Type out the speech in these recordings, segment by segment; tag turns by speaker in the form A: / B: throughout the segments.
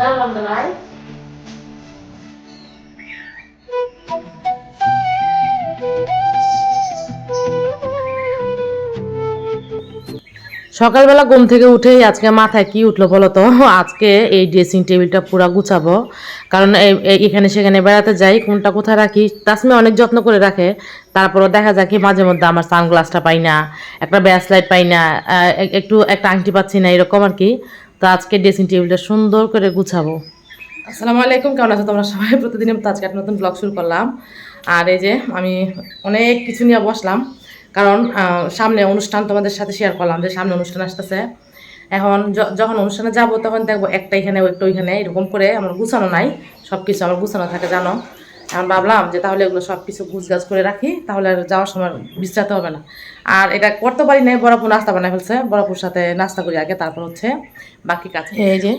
A: তো নাই সকালবেলা ঘুম থেকে উঠেই আজকে মাথায় কি উঠল বলো তো? আজকে এই ড্রেসিং টেবিলটা পুরো গুছাবো। কারণ এখানে সেখানে বেড়াতে যাই, কোনটা কোথায় রাখি তাসমি অনেক যত্ন করে রাখে। তারপরও দেখা যায় কি মাঝে মধ্যে আমার সানগ্লাসটা পাই না, একটা ব্যাস লাইট পাই না একটু একটা আংটি পাচ্ছি না, এরকম আর কি। তো আজকে ড্রেসিং টেবিলটা সুন্দর করে গুছাবো। আসসালামু আলাইকুম, কেমন আছো তোমরা সবাই? প্রতিদিন আজকে একটা নতুন ব্লগ শুরু করলাম। আর এই যে আমি অনেক কিছু নিয়ে বসলাম, কারণ সামনে অনুষ্ঠান তোমাদের সাথে শেয়ার করলাম যে সামনে অনুষ্ঠান আসতেছে। এখন যখন অনুষ্ঠানে যাব তখন দেখব একটা এখানে, একটা ওইখানে, এরকম করে আমার গুছানো নাই। সব কিছু আমার গুছানো থাকে, জানো? এখন ভাবলাম যে তাহলে এগুলো সব কিছু গুছগাছ করে রাখি, তাহলে আর যাওয়ার সময় বিশ্রাতে হবে না। আর এটা করতে পারি নাই বরফুর নাস্তা বানাই ফেলছে বরফুর সাথে নাস্তা করি আগে, তারপর হচ্ছে বাকি কাজ। এই যে,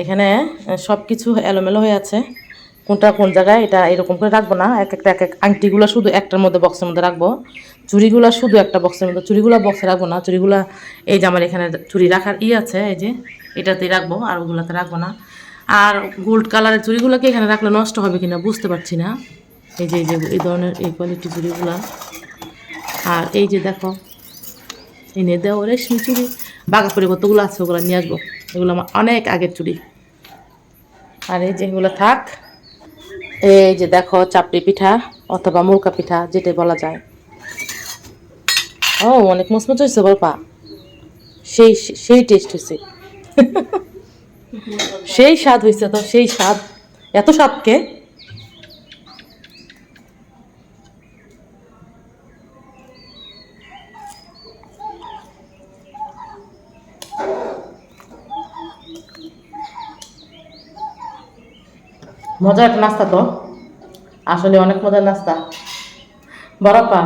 A: এখানে সব কিছু এলোমেলো হয়ে আছে। কোনটা কোন জায়গায় এটা এরকম করে রাখব না, এক একটা এক এক আংটিগুলো শুধু একটার মধ্যে বক্সের মধ্যে রাখব। চুড়িগুলো শুধু একটা বক্সের মধ্যে, চুড়িগুলো বক্সে রাখব না, চুড়িগুলো এই যে আমার এখানে চুড়ি রাখার ই আছে, এই যে এটাতেই রাখব, আর ওগুলোতে রাখব না। আর গোল্ড কালারের চুড়িগুলোকে এখানে রাখলে নষ্ট হবে কিনা বুঝতে পারছি না। এই যে, এই এই ধরনের এই কোয়ালিটি চুড়িগুলো। আর এই যে দেখো এনে দেওয়া রেশমি চুড়ি। বাঘাপুরে কতগুলো আছে ওগুলো নিয়ে আসব। এগুলো আমার অনেক আগের চুড়ি। আর এই যেগুলো থাক। এই যে দেখো, চাপড়ি পিঠা অথবা মুরকা পিঠা, যেটাই বলা যায়। ও, অনেক মচমচ হয়েছে বলপা সেই সেই টেস্ট হয়েছে। সেই স্বাদ হয়েছে তো সেই স্বাদ। এত স্বাদকে মজার একটা নাস্তা তো। আসলে অনেক মজার নাস্তা। বরফা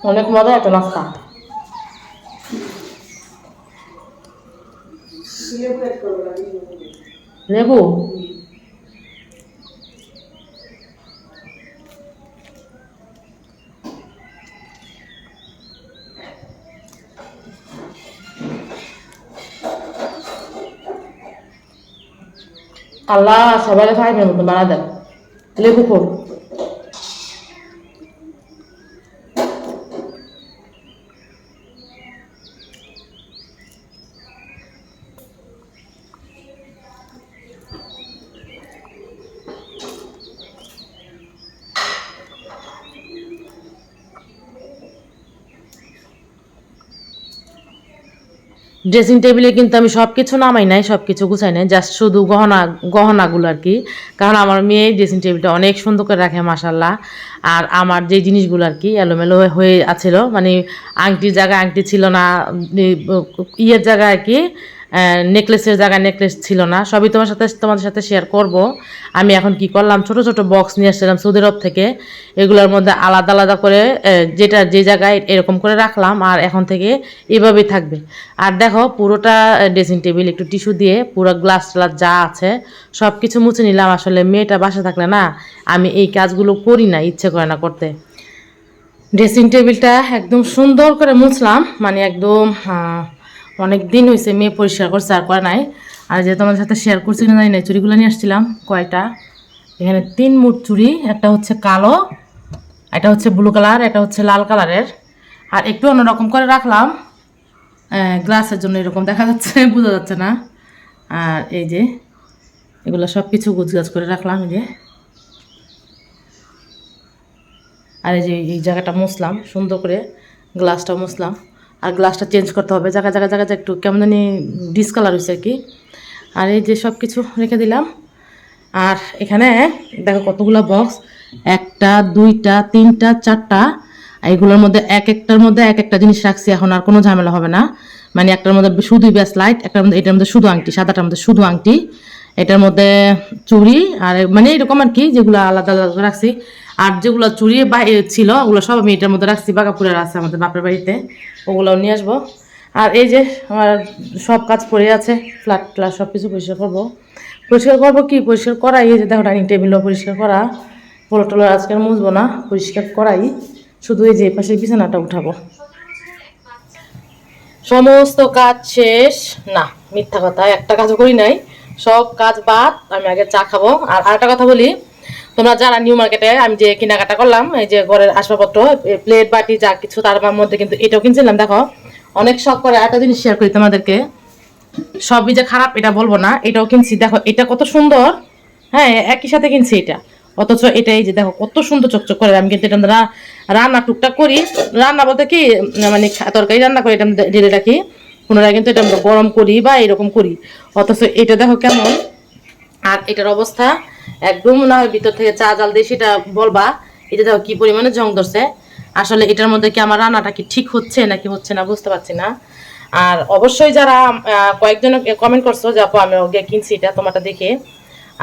A: অনেক মজার একটা নাস্তা। লেবু আল্লাহ সবাই খাইবে মতো বানা দেন। লেবু খোর। ড্রেসিং টেবিলে কিন্তু আমি সব কিছু নামাই নাই সব কিছু গুছাই নাই জাস্ট শুধু গহনা, গহনাগুলো আর কি। কারণ আমার মেয়ে ড্রেসিং টেবিলটা অনেক সুন্দর করে রাখে মাসাল্লাহ আর আমার যে জিনিসগুলো আর কি এলোমেলো হয়ে- আছিল মানে আংটির জায়গায় আংটি ছিল না ইয়ের জায়গায় আর কি নেকলেসের জায়গায় নেকলেস ছিল না। সবই তোমার সাথে, তোমাদের সাথে শেয়ার করব। আমি এখন কি করলাম? ছোট ছোট বক্স নিয়ে আসছিলাম সৌদি আরব থেকে। এগুলোর মধ্যে আলাদা আলাদা করে যেটা যে জায়গায় এরকম করে রাখলাম। আর এখন থেকে এভাবেই থাকবে। আর দেখো, পুরোটা ড্রেসিং টেবিল একটু টিস্যু দিয়ে পুরো গ্লাস ট্লাস যা আছে সব কিছু মুছে নিলাম। আসলে মেয়েটা বাসা থাকলে না, আমি এই কাজগুলো করি না, ইচ্ছে করে না করতে। ড্রেসিং টেবিলটা একদম সুন্দর করে মুছলাম। মানে একদম অনেক দিন হয়েছে মেয়ে পরিষ্কার করছে, আর করে নাই। আর যে তোমাদের সাথে শেয়ার করছি না জানি না চুড়িগুলো নিয়ে আসছিলাম, কয়টা? এখানে তিন মুঠ চুড়ি, একটা হচ্ছে কালো এটা হচ্ছে ব্লু কালার এটা হচ্ছে লাল কালারের আর একটু অন্যরকম করে রাখলাম গ্লাসের জন্য এরকম দেখা যাচ্ছে, বোঝা যাচ্ছে না। আর এই যে, এগুলো সব কিছু গুছগাছ করে রাখলাম, এই যে। আর এই যে এই জায়গাটা মুছলাম, সুন্দর করে গ্লাসটা মুছলাম। আর গ্লাসটা চেঞ্জ করতে হবে। জায়গা জায়গা জায়গা একটু কেমন জানি ডিসকালার হয়েছে আর কি। আর এই যে সব কিছু রেখে দিলাম। আর এখানে দেখো কতগুলো বক্স একটা, দুইটা, তিনটা, চারটা। আর এগুলোর মধ্যে এক একটার মধ্যে এক একটা জিনিস রাখছি এখন, আর কোনো ঝামেলা হবে না। মানে একটার মধ্যে শুধুই ব্যাস লাইট একটার মধ্যে, এটার মধ্যে শুধু আংটি, সাদাটার মধ্যে শুধু আংটি। এটার মধ্যে চুড়ি, আর মানে এরকম আর কি, যেগুলো আলাদা আলাদা রাখছি। আর যেগুলো চুড়ি বা এ ছিল, ওগুলো সব আমি এটার মধ্যে রাখছি বাগাপুরের আছে আমাদের বাপের বাড়িতে। ওগুলোও নিয়ে আসব। আর এই যে আমার সব কাজ পড়ে আছে ফ্ল্যাট ফ্ল্যাট সব কিছু পরিষ্কার করব। পরিষ্কার করব কি? পরিষ্কার করাই, এই যে দেখো ডাইনিং টেবিলও পরিষ্কার করা। পোলো টোলো আজকে মুছবো না, পরিষ্কার করাই। শুধু এই যে পাশে বিছানাটা উঠাবো। সমস্ত কাজ শেষ। না, মিথ্যা কথা, একটা কাজও করি নাই। সব কাজ বাদ, আমি আগে চা খাব। আর আরেকটা কথা বলি তোমরা যারা নিউ মার্কেটে আমি যে কেনাকাটা করলাম, এই যে ঘরের আসবাবপত্র প্লেট বাটি, যা কিছু, তার মধ্যে কিন্তু এটাও কিনছিলাম, দেখো। অনেক শখ করে একটা জিনিস শেয়ার করি তোমাদেরকে। সবই যে খারাপ, এটা বলব না, এটাও কিনছি। দেখো, এটা কত সুন্দর। হ্যাঁ একই সাথে কিনছি এটা। অথচ এটা এই যে দেখো, কত সুন্দর চকচক করে। আমি কিন্তু এটা রান্না টুকটাক করি। রান্না বলতে কি মানে তরকারি রান্না করি, এটা ঢেলে রাখি। পুনরায় কিন্তু এটা আমরা গরম করি বা এরকম করি। অথচ এটা দেখো কেমন। আর এটার অবস্থা একদম না হয় ভিতর থেকে চা জাল দিয়ে সেটা বলবা, এটা দেখো কি পরিমাণে জং ধরছে। আসলে এটার মধ্যে কি আমার রান্নাটা কি ঠিক হচ্ছে নাকি হচ্ছে না বুঝতে পারছি না। আর অবশ্যই যারা কয়েকজন কমেন্ট করছ যে, আপু, আমি ওকে কিনছি এটা তোমারটা দেখে।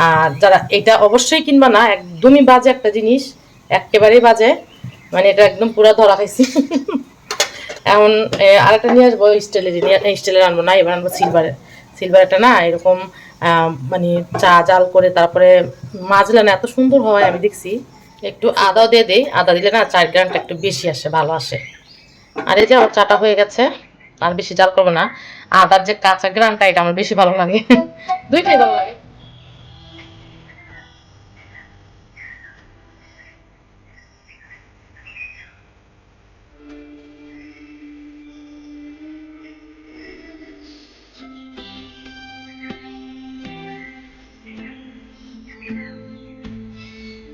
A: আর যারা এটা অবশ্যই কিনবা না, একদমই বাজে একটা জিনিস, একেবারেই বাজে। মানে এটা একদম পুরো ধরা খাইছি। এখন আরেকটা নিয়ে আসব স্টিলের স্টিলের আনব না, এবার আনব সিলভারের সিলভারটা না, এরকম মানে চা, জাল করে তারপরে মাজলে না এত সুন্দর হয় আমি দেখছি। একটু আদাও দিয়ে দিই। আদা দিলে না চার গ্রামটা একটু বেশি আসে, ভালো আসে। আর এই যে আমার চাটা হয়ে গেছে, আর বেশি জাল করব না। আদার যে কাঁচা গ্রামটা এটা আমার বেশি ভালো লাগে। দুইটাই ভালো লাগে।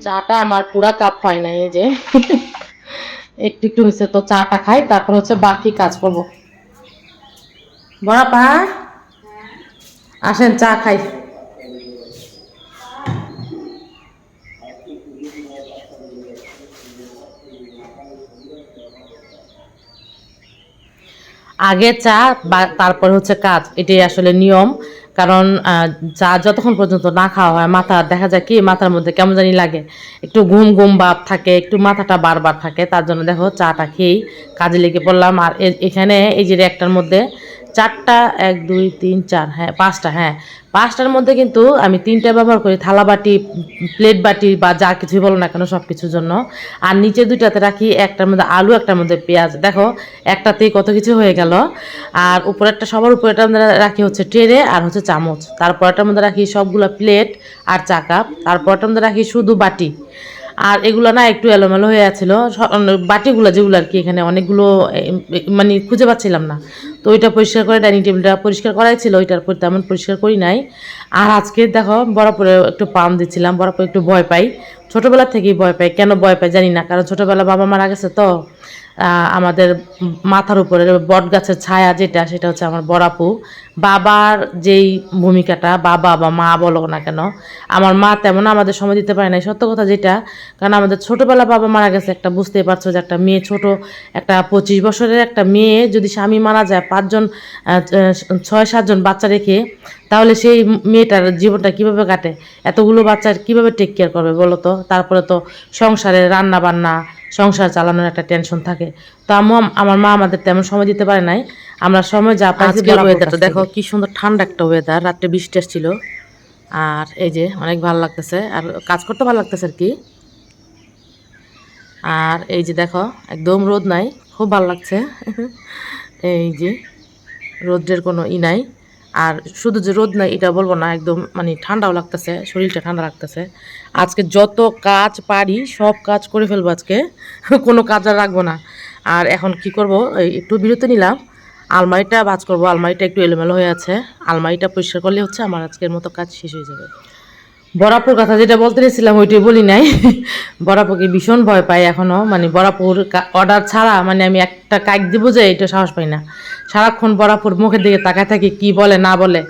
A: চাটা আমার পুরা কাপ হয় না এই যে। একটু একটু হয়েছে তো চাটা খাই, তারপর হচ্ছে বাকি কাজ করব। বড়াপা, আসেন চা খাই। আগে চা, বা, তারপর হচ্ছে কাজ, এটাই আসলে নিয়ম। কারণ চা যতক্ষণ পর্যন্ত না খাওয়া হয়, মাথা, দেখা যায় কি, মাথার মধ্যে কেমন জানি লাগে। একটু ঘুম ঘুম ভাব থাকে, একটু মাথাটা বারবার থাকে, তার জন্য দেখো চাটা খেয়েই কাজে লেগে পড়লাম। আর এখানে এই যে একটার মধ্যে চারটা, এক, দুই, তিন, চার হ্যাঁ পাঁচটা হ্যাঁ। পাঁচটার মধ্যে কিন্তু আমি তিনটা ব্যবহার করি, থালা বাটি, প্লেট বাটি বা যা কিছুই বলো না কেন সব কিছুর জন্য। আর নিচে দুইটাতে রাখি, একটার মধ্যে আলু, একটার মধ্যে পেঁয়াজ। দেখো, একটাতেই কত কিছু হয়ে গেল। আর উপরেরটা, সবার উপরেটার মধ্যে রাখি হচ্ছে ট্রেনে আর হচ্ছে চামচ। তারপরটার মধ্যে রাখি সবগুলো প্লেট আর চা কাপ। তারপরটার মধ্যে রাখি শুধু বাটি। আর এগুলো না একটু এলোমেলো হয়ে আছিল। বাটিগুলো যেগুলো আর কি এখানে অনেকগুলো মানে খুঁজে পাচ্ছিলাম না। তো ওইটা পরিষ্কার করে ডাইনিং টেবিলটা পরিষ্কার করাই ছিল, ওইটার পর তেমন পরিষ্কার করি নাই। আর আজকে দেখো বরাবরে একটু পাম দিচ্ছিলাম বরাবর একটু ভয় পাই। ছোটোবেলা থেকেই ভয় পাই কেন ভয় পাই জানি না, কারণ ছোটোবেলা বাবা মারা গেছে তো আমাদের মাথার উপরে বট গাছের ছায়া যেটা, সেটা হচ্ছে আমার বড়াপু বাবার যেই ভূমিকাটা, বাবা বা মা বলো না কেন, আমার মা তেমন আমাদের সময় দিতে পারে না সত্য কথা যেটা, কারণ আমাদের ছোটোবেলা বাবা মারা গেছে, একটা বুঝতেই পারছ যে একটা মেয়ে ছোট, একটা পঁচিশ বছরের একটা মেয়ে যদি স্বামী মারা যায়, পাঁচজন ছয় সাতজন বাচ্চা রেখে তাহলে সেই মেয়েটার জীবনটা কীভাবে কাটে? এতগুলো বাচ্চার কীভাবে টেক কেয়ার করবে বলো তো? তারপরে তো সংসারে রান্না বান্না সংসার চালানোর একটা টেনশন থাকে। তো আম্মু আমার মা আমাদের তেমন সময় দিতে পারে নাই। আমরা সময় যা পাইছি ওয়েদারটা দেখো কি সুন্দর ঠান্ডা একটা ওয়েদার রাত্রে বৃষ্টি আসছিল। আর এই যে অনেক ভালো লাগতেছে। আর কাজ করতে ভালো লাগতেছে আর কি। আর এই যে দেখো একদম রোদ নাই খুব ভালো লাগছে। এই যে রোদের কোনো ই নাই। আর শুধু যে রোদ নাই, এটা বলব না, একদম মানে ঠান্ডাও লাগতেছে, শরীরটা ঠান্ডা লাগতেছে। আজকে যত কাজ পারি, সব কাজ করে ফেলব আজকে, কোনো কাজ আর রাখব না। আর এখন কি করব একটু বিরতি নিলাম, আলমারিটা বাজ করব, আলমারিটা একটু এলোমেলো হয়ে আছে, আলমারিটা পরিষ্কার করলে হচ্ছে আমার আজকের মতো কাজ শেষ হয়ে যাবে। বরাপুর কথা যেটা বলতে নিয়েছিলাম ওইটাই বলি নাই। বরাপুরকে ভীষণ ভয় পাই এখনও। মানে বরাপুর অর্ডার ছাড়া মানে আমি একটা কাক দিব যে, এটা সাহস পাই না। সারাক্ষণ বরাপুর মুখের দিকে তাকায় থাকি, কি বলে, না বলে।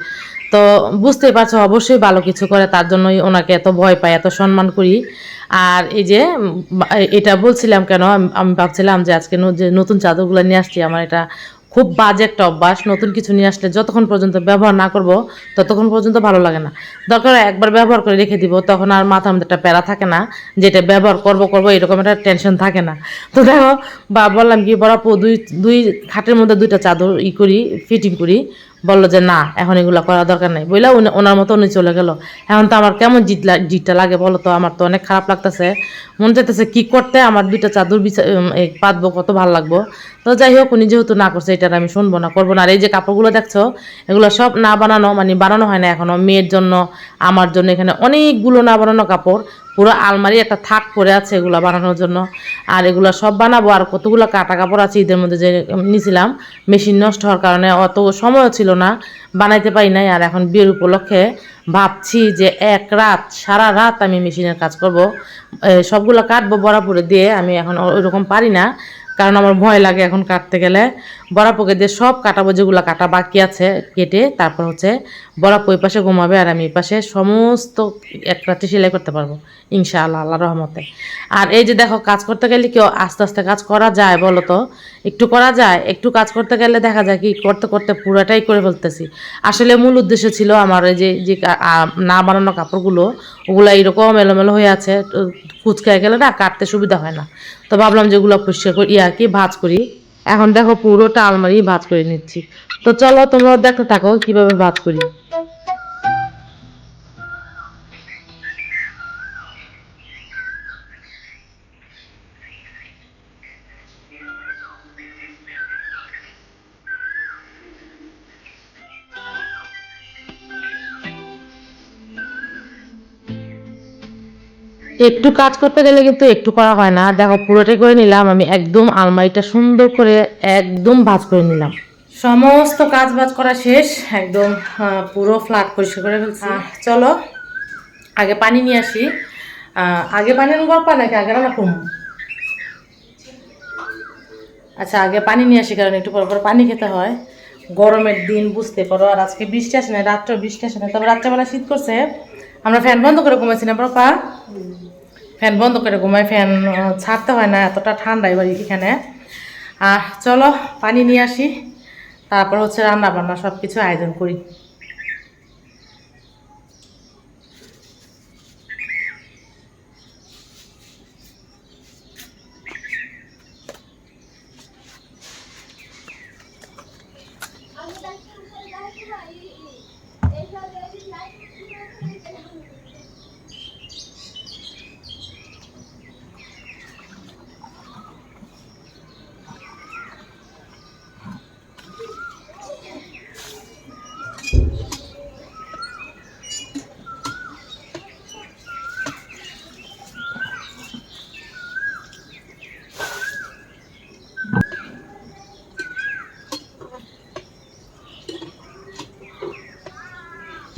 A: তো বুঝতেই পারছ, অবশ্যই ভালো কিছু করে, তার জন্যই ওনাকে এত ভয় পাই, এত সম্মান করি। আর এই যে এটা বলছিলাম কেন, আমি- ভাবছিলাম যে, আজকে যে নতুন চাদরগুলো নিয়ে আসছি, আমার এটা খুব বাজে একটা অভ্যাস, নতুন কিছু নিয়ে আসলে যতক্ষণ পর্যন্ত ব্যবহার না করব, ততক্ষণ পর্যন্ত ভালো লাগে না। দরকার একবার ব্যবহার করে রেখে দিব, তখন আর মাথার মধ্যে একটা প্যারা থাকে না যেটা ব্যবহার করব করব, এরকম একটা টেনশন থাকে না। তো দেখো, বা বললাম কি বরাবর দুই দুই খাটের মধ্যে দুইটা চাদর ই করি ফিটিং করি। বলল যে, না, এখন এগুলো করার দরকার নেই। বইলা ওনার মতো উনি চলে গেল। এখন তো আমার কেমন জিত জিতটা লাগে বলো তো? আমার তো অনেক খারাপ লাগতেছে। মন চাইতেছে কি করতে আমার দুইটা চাদর পাতবো, কত ভালো লাগবো? তো যাই হোক, উনি যেহেতু না করছে, এটা আমি শুনব না, করব না। আর এই যে কাপড়গুলো দেখছ, এগুলো সব না বানানো মানে বানানো হয় না এখনও মেয়ের জন্য, আমার জন্য এখানে অনেকগুলো না বানানো কাপড়। পুরো আলমারি একটা থাক পরে আছে এগুলো বানানোর জন্য। আর এগুলো সব বানাবো, আর কতগুলো কাটা কাপড় আছে ঈদের মধ্যে যে নিয়েছিলাম মেশিন নষ্ট হওয়ার কারণে অত সময়ও ছিল না, বানাইতে পারি নাই। আর এখন বিয়ের উপলক্ষে ভাবছি যে এক রাত, সারা রাত আমি মেশিনের কাজ করব। সবগুলো কাটবো বরাবরে দিয়ে আমি এখন ওইরকম পারি না। কারণ আমার ভয় লাগে এখন কাটতে গেলে। বরাপুকে দিয়ে সব কাটাবো, যেগুলো কাটা বাকি আছে কেটে তারপর হচ্ছে বরাপু এই পাশে ঘুমাবে আর আমি এই পাশে সমস্ত এক রাত্রে সেলাই করতে পারব, ইনশাআল্লাহ আল্লাহ রহমতে। আর এই যে দেখো, কাজ করতে গেলে কেউ আস্তে আস্তে কাজ করা যায় বলো তো? একটু করা যায়, একটু কাজ করতে গেলে দেখা যায় কি করতে করতে পুরোটাই করে ফেলতেছি। আসলে মূল উদ্দেশ্য ছিল আমার এই যে যে না বানানো কাপড়গুলো, ওগুলো এরকম এলোমেলো হয়ে আছে, তো কুচকায় গেলে না কাটতে সুবিধা হয় না। তো ভাবলাম যেগুলো পরিষ্কার করি, ইয়া কি, ভাজ করি। এখন দেখো পুরোটা আলমারি ভাজ করে নিচ্ছি। তো চলো তোমরা দেখতে থাকো কীভাবে ভাজ করি। একটু কাজ করতে গেলে কিন্তু একটু করা হয় না। দেখো পুরোটাই করে নিলাম আমি একদম আলমারিটা সুন্দর করে একদম ভাজ করে নিলাম। সমস্ত কাজ বাজ করা শেষ একদম পুরো ফ্ল্যাট পরিষ্কার করে ফেলছি। চলো আগে পানি নিয়ে আসি। আগে পানি গল্প নাকি আগে রান্না কম আচ্ছা আগে পানি নিয়ে আসি কারণ একটু পর পর পানি খেতে হয়। গরমের দিন বুঝতে পারো আর আজকে বৃষ্টি আসে না রাত্রে বৃষ্টি আসে না তবে রাত্রেবেলা শীত করছে আমরা ফ্যান বন্ধ করে ঘুমাইছি না বাবা ফ্যান বন্ধ করে ঘুমাই ফ্যান ছাড়তে হয় না, এতটা ঠান্ডা এবার এখানে। আর চলো, পানি নিয়ে আসি। তারপর হচ্ছে রান্না বান্না সব কিছু আয়োজন করি।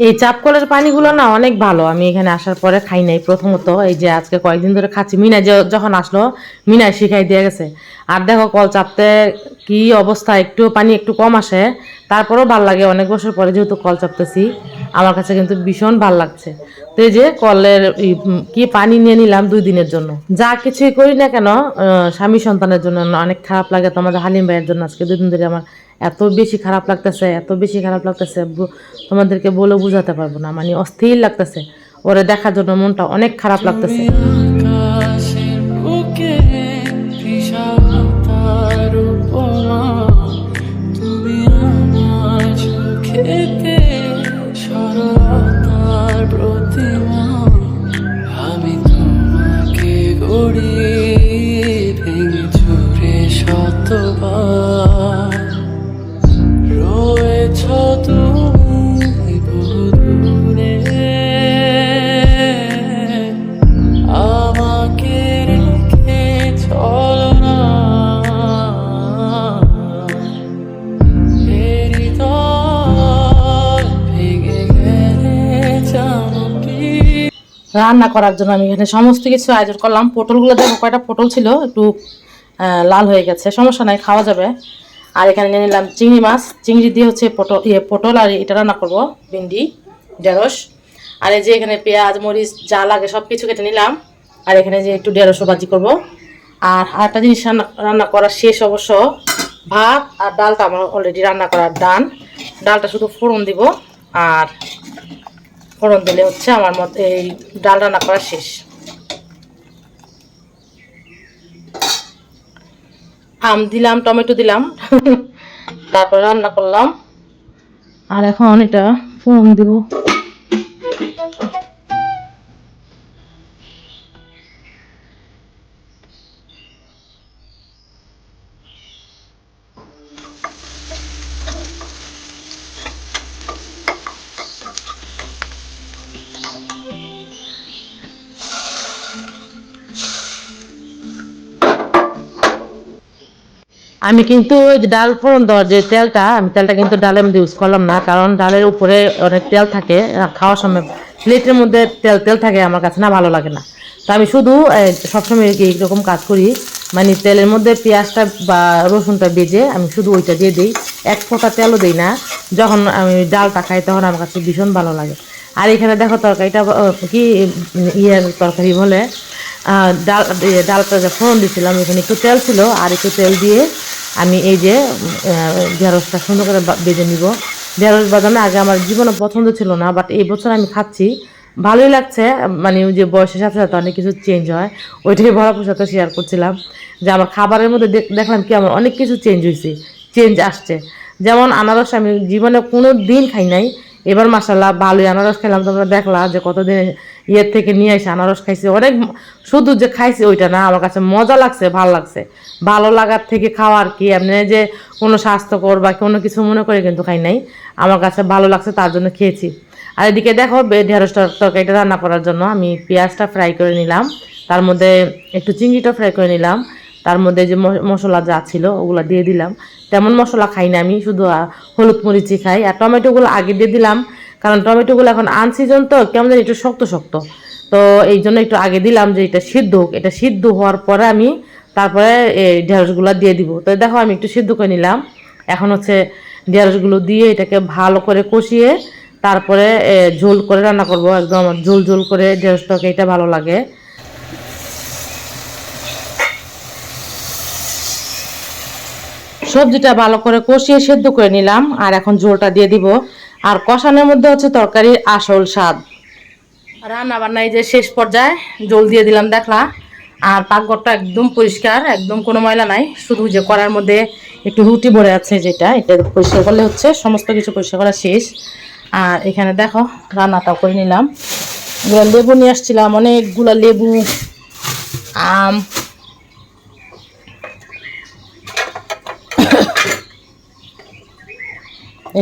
A: এই চাপ কলের পানিগুলো না অনেক ভালো। আমি এখানে আসার পরে খাই নাই প্রথমত। এই যে আজকে কয়েকদিন ধরে খাচ্ছি। মিনা যখন আসলো, মিনা শিখাই দিয়ে গেছে। আর দেখো কল চাপতে কি অবস্থা? একটু পানি একটু কম আসে। তারপরেও ভালো লাগে। অনেক বছর পরে যেহেতু কল চাপতেছি। আমার কাছে কিন্তু ভীষণ ভালো লাগছে। তো এই যে কলের কি পানি নিয়ে নিলাম দুই দিনের জন্য। যা কিছুই করি না কেন স্বামী সন্তানের জন্য অনেক খারাপ লাগে তো আমাদের হালিম ভাইয়ের জন্য। আজকে দুই দিন ধরে আমার এত বেশি খারাপ লাগতেছে, এত বেশি খারাপ লাগতেছে তোমাদেরকে বলে বোঝাতে পারব না মানে অস্থির লাগতেছে। ওরে দেখার জন্য মনটা অনেক খারাপ লাগতেছে। রান্না করার জন্য আমি এখানে সমস্ত কিছু আয়োজন করলাম। পটলগুলো দেখো, কয়টা পটল ছিল? একটু লাল হয়ে গেছে, সমস্যা নাই, খাওয়া যাবে। আর এখানে নিয়ে নিলাম চিংড়ি মাছ। চিংড়ি দিয়ে হচ্ছে পটল ইয়ে পটল আর এটা রান্না করব, ভিন্ডি, ঢেঁড়স। আর এই যে এখানে পেঁয়াজ, মরিচ, যা লাগে সব কিছু কেটে নিলাম। আর এখানে যে একটু ঢেঁড়সও ভাজি করব। আর আরেকটা জিনিস রান্না রান্না করা শেষ অবশ্য। ভাত আর ডালটা আমার অলরেডি রান্না করার ডান ডালটা শুধু ফোড়ন দিব। আর ফোড়ন দিলে হচ্ছে আমার মতে এই ডাল রান্না করা শেষ। আম দিলাম, টমেটো দিলাম, তারপর রান্না করলাম। আর এখন এটা ফোড়ন দিব। আমি কিন্তু ওই ডাল ফোড়ন দেওয়ার যে তেলটা আমি তেলটা কিন্তু ডালের মধ্যে ইউজ করলাম না কারণ ডালের উপরে অনেক তেল থাকে খাওয়ার সময় প্লেটের মধ্যে তেল তেল থাকে আমার কাছে না ভালো লাগে না। তো আমি শুধু সবসময় এইরকম কাজ করি মানে তেলের মধ্যে পেঁয়াজটা বা রসুনটা বেজে আমি শুধু ওইটা দিয়ে দিই এক ফোঁটা তেলও দিই না যখন আমি ডালটা খাই তখন আমার কাছে ভীষণ ভালো লাগে। আর এখানে দেখো তরকারিটা কি ইয়ের তরকারি বলে ডাল ইয়ে, ডালটা যে ফোড়ন দিয়েছিলাম এখানে একটু তেল ছিল আর একটু তেল দিয়ে আমি এই যে ঢেঁড়সটা সুন্দর করে বা- বেজে নিব। ঢেঁড়স বাদামে আগে আমার জীবনে পছন্দ ছিল না বাট এই বছর আমি খাচ্ছি। ভালোই লাগছে মানে যে বয়সের সাথে সাথে অনেক কিছু চেঞ্জ হয়। ওইটাই বড়াপুর সাথে শেয়ার করছিলাম যে আমার খাবারের মধ্যে দেখ- দেখলাম কি আমার অনেক কিছু চেঞ্জ হয়েছে চেঞ্জ আসছে। যেমন আনারস আমি জীবনে কোনো দিন খাই নাই এবার মাসাল্লাহ ভালোই আনারস খেলাম, তোমরা দেখলা যে কতদিন ইয়ের থেকে নিয়ে এসে আনারস খাইছি। অনেক শুধু যে খাইছি ওইটা না, আমার কাছে মজা লাগছে, ভালো লাগছে। ভালো লাগার থেকে খাওয়ার কি, এমনি যে কোনো স্বাস্থ্যকর বা কোনো কিছু মনে করে কিন্তু খাই নাই। আমার কাছে ভালো লাগছে, তার জন্য খেয়েছি। আর এদিকে দেখো বে- ঢেঁড়স তর- তরকারিটা রান্না করার জন্য আমি পেঁয়াজটা ফ্রাই করে নিলাম। তার মধ্যে একটু চিংড়িটা ফ্রাই করে নিলাম। তার মধ্যে যে মশলা যা ছিল, ওগুলো দিয়ে দিলাম। তেমন মশলা খাই না আমি, শুধু হলুদ মরিচি খাই। আর টমেটোগুলো আগে দিয়ে দিলাম, কারণ টমেটোগুলো এখন আনসিজন তো, কেমন জানি একটু শক্ত শক্ত। তো এই জন্য একটু আগে দিলাম যে এটা সিদ্ধ হোক। এটা সিদ্ধ হওয়ার পরে আমি তারপরে এই ঢেঁড়সগুলো দিয়ে দিব। তো দেখো, আমি একটু সিদ্ধ করে নিলাম। এখন হচ্ছে ঢেঁড়সগুলো দিয়ে এটাকে ভালো করে কষিয়ে তারপরে ঝোল করে রান্না করব। একদম ঝোল ঝোল করে ঢেঁড়স এটা ভালো লাগে। সবজিটা ভালো করে কষিয়ে সেদ্ধ করে নিলাম, আর এখন ঝোলটা দিয়ে দিব। আর কষানোর মধ্যে হচ্ছে তরকারির আসল স্বাদ। রান্না বান্না যে শেষ পর্যায়ে জল দিয়ে দিলাম, দেখলা? আর পাকঘরটা একদম পরিষ্কার, একদম কোনো ময়লা নাই। শুধু যে করার মধ্যে একটু রুটি ভরে আছে যেটা, এটা পরিষ্কার করলে হচ্ছে সমস্ত কিছু পরিষ্কার করা শেষ। আর এখানে দেখো, রান্নাটাও করে নিলাম। লেবু নিয়ে আসছিলাম, অনেকগুলো লেবু, আম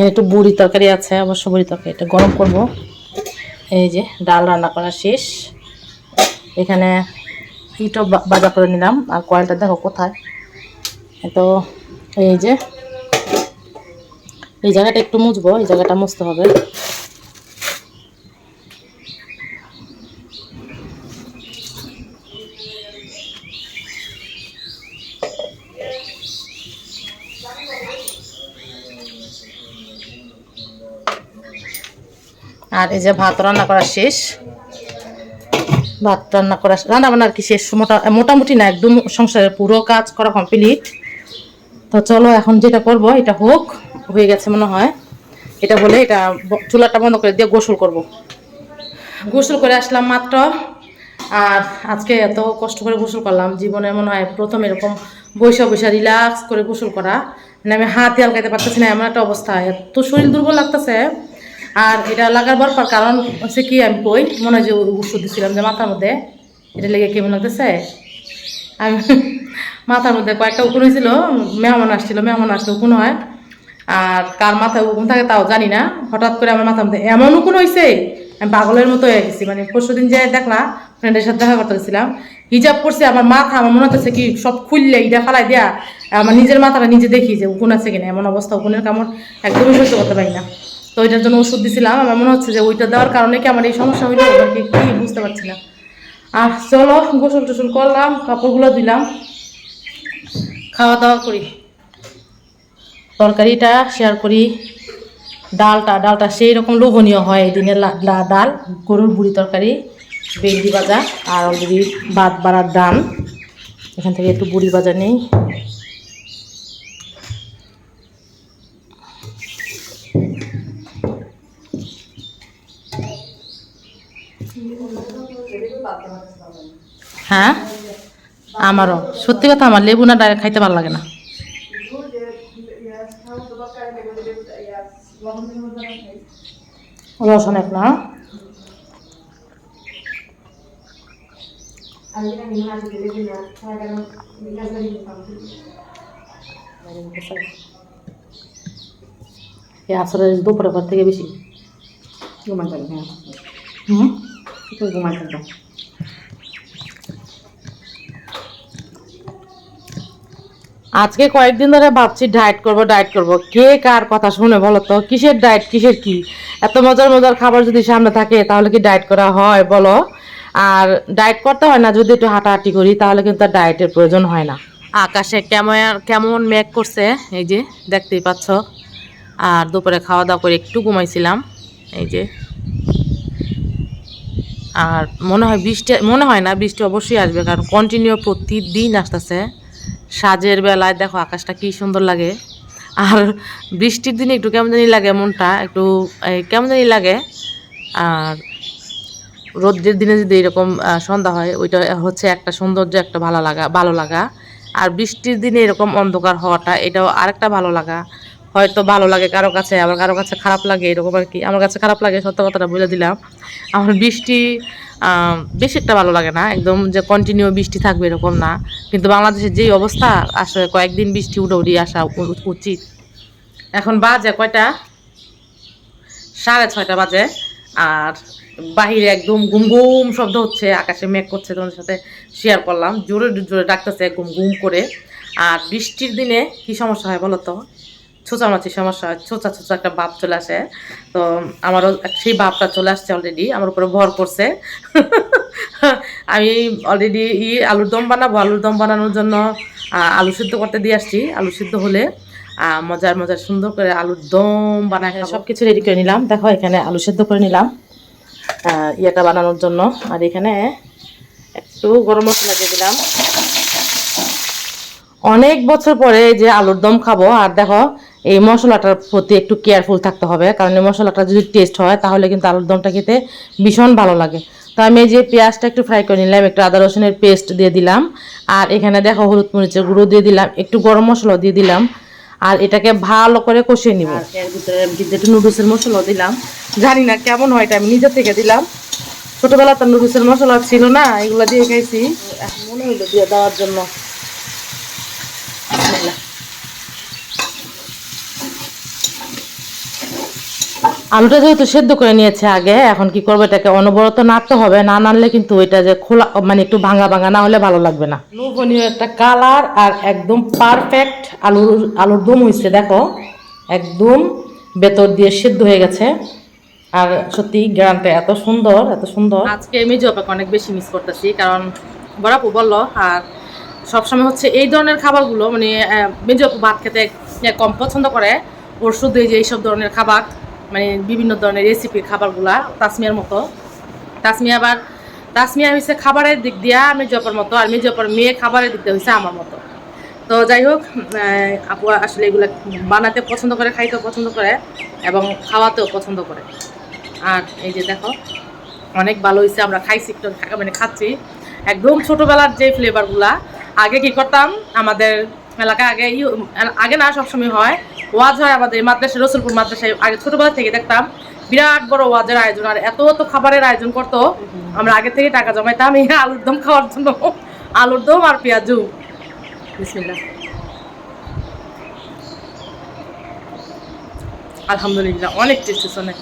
A: একটু বুড়ি তরকারি আছে অবশ্য বুড়ি তরকারি, এটা গরম করব। এই যে ডাল রান্না করা শেষ। এখানে ইটও বাজা করে নিলাম, আর কয়েলটা দেখো কোথায়। তো এই যে এই জায়গাটা একটু মুছবো, এই জায়গাটা মুছতে হবে। আর এই যে ভাত রান্না করা শেষ। ভাত রান্না করা রান্না বান্না আর কি শেষ। মোটা মোটামুটি না, একদম সংসারের পুরো কাজ করা কমপ্লিট তো চলো, এখন যেটা করব, এটা হোক, হয়ে গেছে মনে হয়। এটা হলে এটা চুলাটা বন্ধ করে দিয়ে গোসল করব। গোসল করে আসলাম মাত্র। আর আজকে এত কষ্ট করে গোসল করলাম, জীবনে মনে হয় প্রথম এরকম বৈশা বৈশা রিল্যাক্স করে গোসল করা। মানে আমি হাতে আলগাইতে পারতেছি না, এমন একটা অবস্থা। এত শরীর দুর্বল লাগতেছে। আর এটা লাগার পর কারণ হচ্ছে কি, আমি কই মনে হয় যে ওষুধ দিছিলাম যে মাথার মধ্যে। এটা লেগে কেমন লাগতেছে? আমি মাথার মধ্যে কয়েকটা উকুন হয়েছিল, মেহমান আসছিল, মেহমান আসলে উকুন হয়। আর কার মাথায় উকুন থাকে তাও জানি না। হঠাৎ করে আমার মাথার মধ্যে এমন উকুন হয়েছে আমি পাগলের মতো হয়ে গেছি। মানে পরশু দিন যে দেখলাম ফ্রেন্ডের সাথে দেখা করতে গেছিলাম। হিজাব করছে আমার মাথা আমার মনে হচ্ছে কি, সব খুললে ইটা ফালাই দেয়া, আমার নিজের মাথাটা নিজে দেখি যে উকুন আছে কিনা, এমন অবস্থা, উকুনের কামড় একদমই সহ্য করতে পারি না। তো ওইটার জন্য ওষুধ দিছিলাম। আমার মনে হচ্ছে যে ওইটা দেওয়ার কারণে কি আমার এই সমস্যা হইল? এবার কি বুঝতে পারছি না। আর চলো, গোসল টোসল করলাম, কাপড়গুলো দিলাম। খাওয়া দাওয়া করি। তরকারিটা শেয়ার করি। ডালটা ডালটা সেই রকম লোভনীয় হয় এই দিনের ডাল। গরুর বুড়ি তরকারি, ভেন্ডি ভাজা আর অলরেডি ভাত বাড়ার ডাল। এখান থেকে একটু বুড়ি ভাজা নেই। হ্যাঁ? আমারও। সত্যি কথা আমার লেবু না ডাইরেক্ট খাইতে ভালো লাগে না। রস অনেক না? দুপুরের পর থেকে বেশি।
B: হ্যাঁ
A: হুম?
B: একটু ঘুমাই থাকবে
A: আজকে কয়েকদিন ধরে ভাবছি ডায়েট করব ডায়েট করব। কে কার কথা শুনে বলো তো? কিসের ডায়েট কিসের কি? এত মজার মজার খাবার যদি সামনে থাকে, তাহলে কি ডায়েট করা হয়? বলো। আর ডায়েট করতে হয় না, যদি একটু হাঁটাহাঁটি করি, তাহলে কিন্তু আর ডায়েটের প্রয়োজন হয় না। আকাশে কেমন কেমন মেঘ করছে, এই যে দেখতেই পাচ্ছ। আর দুপুরে খাওয়া দাওয়া করে একটু ঘুমাইছিলাম, এই যে। আর মনে হয় বৃষ্টি, মনে হয় না বৃষ্টি অবশ্যই আসবে, কারণ কন্টিনিউ প্রতিদিন আসতেছে। সাজের বেলায় দেখো আকাশটা কি সুন্দর লাগে। আর বৃষ্টির দিনে একটু কেমন জানি লাগে মনটা, একটু কেমন জানি লাগে। আর রোদ্রের দিনে যদি এরকম সন্ধ্যা হয়, ওইটা হচ্ছে একটা সৌন্দর্য, একটা ভালো লাগা ভালো লাগা। আর বৃষ্টির দিনে এরকম অন্ধকার হওয়াটা, এটাও আরেকটা ভালো লাগা। হয়তো ভালো লাগে কারও কাছে, আবার কারও কাছে খারাপ লাগে, এরকম আর কি। আমার কাছে খারাপ লাগে, সত্য কথাটা বলে দিলাম। আমার বৃষ্টি বেশি একটা ভালো লাগে না। একদম যে কন্টিনিউ বৃষ্টি থাকবে এরকম না। কিন্তু বাংলাদেশের যেই অবস্থা, আসলে কয়েকদিন বৃষ্টি উঠে আসা উচিত। এখন বাজে কয়টা? সাড়ে ছয়টা বাজে। আর বাহিরে একদম গুম গুম শব্দ হচ্ছে, আকাশে মেঘ করছে, তোমাদের সাথে শেয়ার করলাম। জোরে জোরে ডাকতেছে গুম গুম করে। আর বৃষ্টির দিনে কি সমস্যা হয় বলো তো? ছোচামাচির সমস্যা হয়। ছোচা ছোচা একটা ভাব চলে আসে। তো আমারও সেই ভাবটা চলে আসছে অলরেডি আমার উপরে ভর করছে। আমি অলরেডি ই আলুর দম বানাবো আলুর দম বানানোর জন্য আলু সিদ্ধ করতে দিয়ে আসছি আলু সিদ্ধ হলে মজার মজার সুন্দর করে আলুর দম বানায় সব কিছু রেডি করে নিলাম। দেখো এখানে আলু সিদ্ধ করে নিলাম। ইয়েটা বানানোর জন্য। আর এখানে একটু গরম মশলা দিয়ে দিলাম। অনেক বছর পরে যে আলুর দম খাব আর দেখো এই মশলাটার প্রতি একটু কেয়ারফুল থাকতে হবে। কারণ এই মশলাটা যদি টেস্ট হয় তাহলে কিন্তু আলুর দমটা খেতে ভীষণ ভালো লাগে। তো আমি এই যে পেঁয়াজটা একটু ফ্রাই করে নিলাম একটু আদা রসুনের পেস্ট দিয়ে দিলাম। আর এখানে দেখো হলুদ মরিচের গুঁড়ো দিয়ে দিলাম একটু গরম মশলা দিয়ে দিলাম। আর এটাকে ভালো করে কষিয়ে নিব। এর ভিতরে আমি কিন্তু একটু নুডলসের মশলাও দিলাম। জানি না কেমন হয় এটা আমি নিজে থেকে দিলাম। ছোটবেলা তো নুডলসের মশলা ছিল না এগুলো দিয়ে খাইছি। মনে হলো দিয়ে দেওয়ার জন্য। আলুটা যেহেতু সেদ্ধ করে নিয়েছে আগে এখন কি করব এটাকে অনবরত নাড়তে হবে। না নাড়লে কিন্তু এটা যে খোলা মানে একটু ভাঙা ভাঙা না হলে ভালো লাগবে না। লোভনীয় একটা কালার আর একদম পারফেক্ট আলুর আলুর দম হয়েছে দেখো। একদম ভেতর দিয়ে সেদ্ধ হয়ে গেছে। আর সত্যি গ্রামটা এত সুন্দর এত সুন্দর। আজকে আমি আপাকে অনেক বেশি মিস করতেছি কারণ বরাপু বলল আর সবসময় হচ্ছে এই ধরনের খাবারগুলো মানে আহ, মেজু আপু ভাত খেতে কম পছন্দ করে। ওর শুধু এই যে এইসব ধরনের খাবার। মানে বিভিন্ন ধরনের রেসিপির খাবারগুলা, তাসমিয়ার মতো। তাসমিয়া আবার, তাসমিয়া হয়েছে খাবারের দিক দিয়া আমি আপার মতো আর মেজু আপার মেয়ে খাবারের দিক দিয়ে হয়েছে আমার মতো। তো যাই হোক আপু আসলে এগুলো বানাতে পছন্দ করে, খাইতেও পছন্দ করে এবং খাওয়াতেও পছন্দ করে। আর এই যে দেখো, অনেক ভালো হয়েছে আমরা খাইছি মানে খাচ্ছি। একদম ছোটোবেলার যে ফ্লেভারগুলা আগে কি করতাম, আমাদের এলাকায় আগে আগে না সবসময় হয় ওয়াজ হয় আমাদের মাদ্রাসা রসুলপুর মাদ্রাসায় আগে ছোটবেলা থেকে দেখতাম। বিরাট বড় ওয়াজের আয়োজন আর এত এত খাবারের আয়োজন করতো। আমরা আগে থেকে টাকা জমাইতাম এই আলুর দম খাওয়ার জন্য। আলুর দম আর পেঁয়াজু। আলহামদুলিল্লাহ অনেক টেস্ট অনেক।